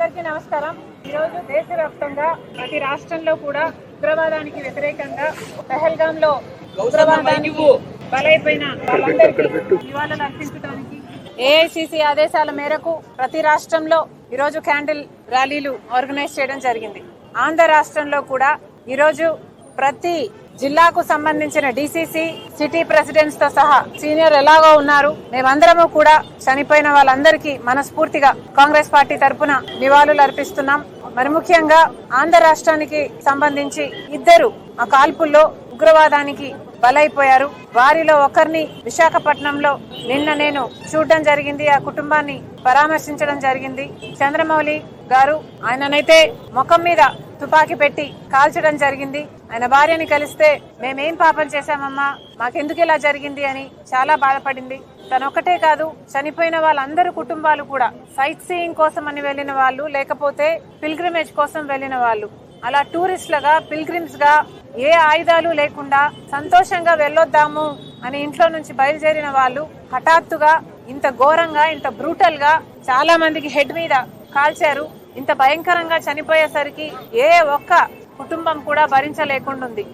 అందరికీ నమస్కారం. ఈరోజు దేశవ్యాప్తంగా ప్రతి రాష్ట్రంలో కూడా ఉగ్రవాదానికి వ్యతిరేకంగా పెహల్గాం లో ఉగ్రవాదానికి బలైపోయిన వాళ్ళందరికీ నివాళులు అర్పించడానికి ఏఐసిసి ఆదేశాల మేరకు ప్రతి రాష్ట్రంలో ఈరోజు క్యాండిల్ ర్యాలీలు ఆర్గనైజ్ చేయడం జరిగింది. ఆంధ్ర రాష్ట్రంలో కూడా ఈరోజు ప్రతి జిల్లాకు సంబంధించిన డిసిసి సిటీ ప్రెసిడెంట్స్తో సహా సీనియర్ ఎలాగో ఉన్నారు. మేమందరము కూడా చనిపోయిన వాళ్ళందరికీ మనస్ఫూర్తిగా కాంగ్రెస్ పార్టీ తరపున నివాళులు అర్పిస్తున్నాం. మరి ముఖ్యంగా ఆంధ్ర రాష్ట్రానికి సంబంధించి ఇద్దరు ఆ కాల్పుల్లో ఉగ్రవాదానికి బలైపోయారు. వారిలో ఒకరిని విశాఖపట్నంలో నిన్న నేను చూడడం జరిగింది. ఆ కుటుంబాన్ని పరామర్శించడం జరిగింది. చంద్రమౌళి గారు ఆయననైతే ముఖం మీద తుపాకీ పెట్టి కాల్చడం జరిగింది. ఆయన భార్యని కలిస్తే మేమేం పాపం చేశామమ్మా? మాకెందుకు ఇలా జరిగింది అని చాలా బాధపడింది. తనొక్కటే కాదు చనిపోయిన వాళ్ళందరి కుటుంబాలు కూడా సైట్ సీయింగ్ కోసం అని వెళ్ళిన వాళ్ళు లేకపోతే పిల్గ్రిమేజ్ కోసం వెళ్ళిన వాళ్ళు. అలా టూరిస్టులుగా పిల్గ్రిమ్స్గా ఏ ఆయుధాలు లేకుండా సంతోషంగా వెళ్ళొద్దాము అని ఇంట్లో నుంచి బయలుదేరిన వాళ్ళు హఠాత్తుగా ఇంత ఘోరంగా ఇంత బ్రూటల్గా చాలా మందికి హెడ్ మీద కాల్చారు. ఇంత భయంకరంగా చనిపోయేసరికి ఏ ఒక్క కుటుంబం కూడా భరించలేకుండా ఉంది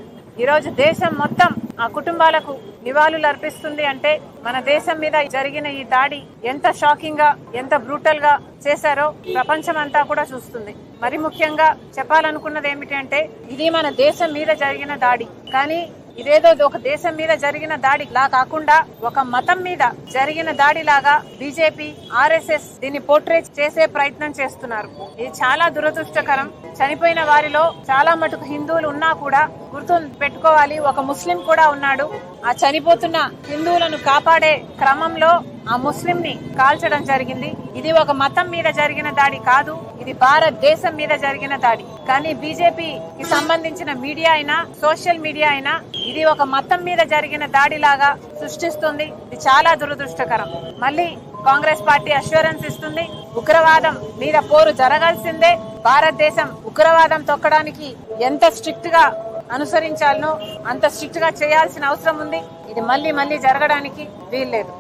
ఈరోజు దేశం మొత్తం ఆ కుటుంబాలకు నివాళులు అర్పిస్తుంది అంటే మన దేశం మీద జరిగిన ఈ దాడి ఎంత షాకింగ్గా ఎంత బ్రూటల్గా చేశారో ప్రపంచం అంతా కూడా చూస్తుంది. మరి ముఖ్యంగా చెప్పాలనుకున్నది ఏమిటంటే ఇది మన దేశం మీద జరిగిన దాడి. కానీ ఇదేదో ఒక దేశం మీద జరిగిన దాడి లా కాకుండా ఒక మతం మీద జరిగిన దాడిలాగా బీజేపీ ఆర్ఎస్ఎస్ దీన్ని పోర్ట్రేట్ చేసే ప్రయత్నం చేస్తున్నారు. ఇది చాలా దురదృష్టకరం. చనిపోయిన వారిలో చాలా మటుకు హిందువులు ఉన్నా కూడా గుర్తు పెట్టుకోవాలి ఒక ముస్లిం కూడా ఉన్నాడు. ఆ చనిపోతున్న హిందువులను కాపాడే క్రమంలో ఆ ముస్లిం ని కాల్చడం జరిగింది. ఇది ఒక మతం మీద జరిగిన దాడి కాదు ఇది భారతదేశం మీద జరిగిన దాడి. కానీ బీజేపీకి సంబంధించిన మీడియా అయినా సోషల్ మీడియా అయినా ఇది ఒక మతం మీద జరిగిన దాడిలాగా సృష్టిస్తుంది. ఇది చాలా దురదృష్టకరం. మళ్ళీ కాంగ్రెస్ పార్టీ అష్యూరెన్స్ ఇస్తుంది ఉగ్రవాదం మీద పోరు జరగాల్సిందే. భారతదేశం ఉగ్రవాదం తొక్కడానికి ఎంత స్ట్రిక్ట్గా అనుసరించాలనో అంత స్ట్రిక్ట్గా చేయాల్సిన అవసరం ఉంది. ఇది మళ్ళీ మళ్ళీ జరగడానికి వీల్లేదు.